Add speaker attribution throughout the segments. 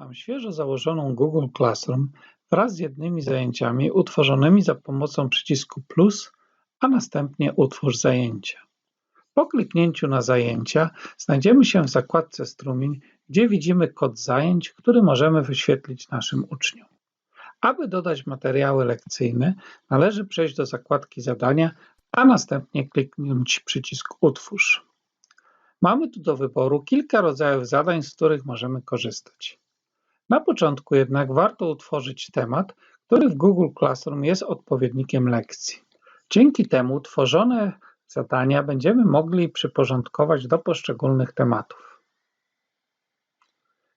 Speaker 1: Mam świeżo założoną Google Classroom wraz z jednymi zajęciami utworzonymi za pomocą przycisku plus, a następnie utwórz zajęcie. Po kliknięciu na zajęcia znajdziemy się w zakładce strumień, gdzie widzimy kod zajęć, który możemy wyświetlić naszym uczniom. Aby dodać materiały lekcyjne, należy przejść do zakładki zadania, a następnie kliknąć przycisk utwórz. Mamy tu do wyboru kilka rodzajów zadań, z których możemy korzystać. Na początku jednak warto utworzyć temat, który w Google Classroom jest odpowiednikiem lekcji. Dzięki temu tworzone zadania będziemy mogli przyporządkować do poszczególnych tematów.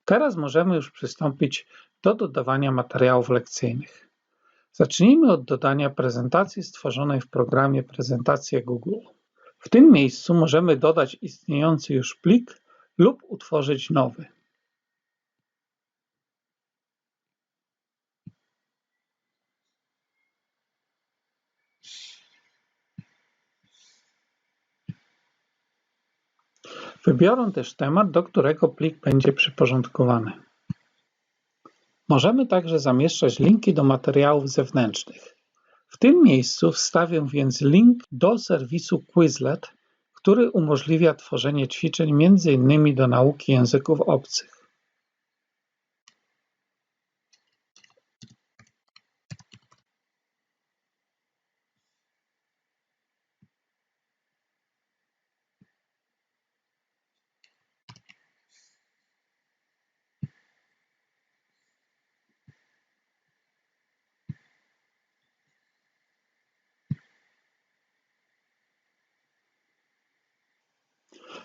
Speaker 1: Teraz możemy już przystąpić do dodawania materiałów lekcyjnych. Zacznijmy od dodania prezentacji stworzonej w programie Prezentacje Google. W tym miejscu możemy dodać istniejący już plik lub utworzyć nowy. Wybiorę też temat, do którego plik będzie przyporządkowany. Możemy także zamieszczać linki do materiałów zewnętrznych. W tym miejscu wstawię więc link do serwisu Quizlet, który umożliwia tworzenie ćwiczeń m.in. do nauki języków obcych.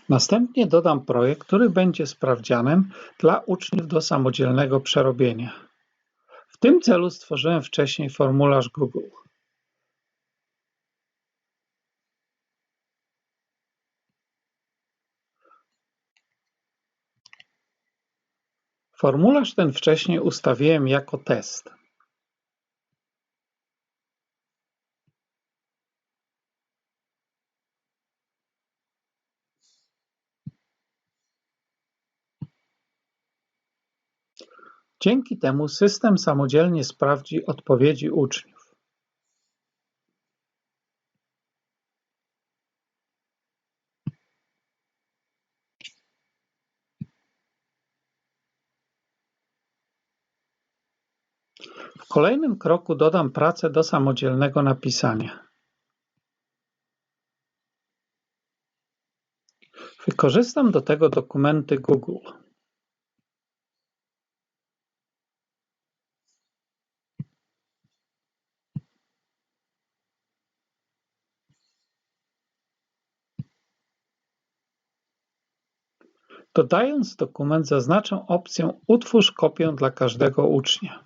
Speaker 1: Następnie dodam projekt, który będzie sprawdzianem dla uczniów do samodzielnego przerobienia. W tym celu stworzyłem wcześniej formularz Google. Formularz ten wcześniej ustawiłem jako test. Dzięki temu system samodzielnie sprawdzi odpowiedzi uczniów. W kolejnym kroku dodam pracę do samodzielnego napisania. Wykorzystam do tego dokumenty Google. Dodając dokument zaznaczę opcję Utwórz kopię dla każdego ucznia.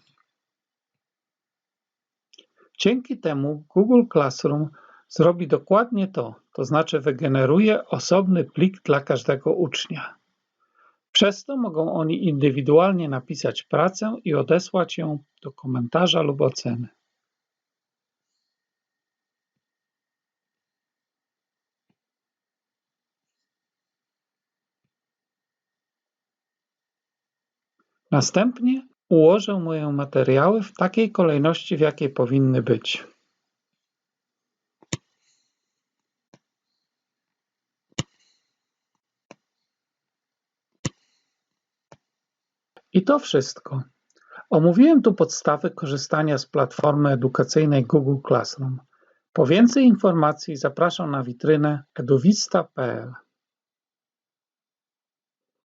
Speaker 1: Dzięki temu Google Classroom zrobi dokładnie to, to znaczy wygeneruje osobny plik dla każdego ucznia. Przez to mogą oni indywidualnie napisać pracę i odesłać ją do komentarza lub oceny. Następnie ułożę moje materiały w takiej kolejności, w jakiej powinny być. I to wszystko. Omówiłem tu podstawy korzystania z platformy edukacyjnej Google Classroom. Po więcej informacji zapraszam na witrynę eduvista.pl.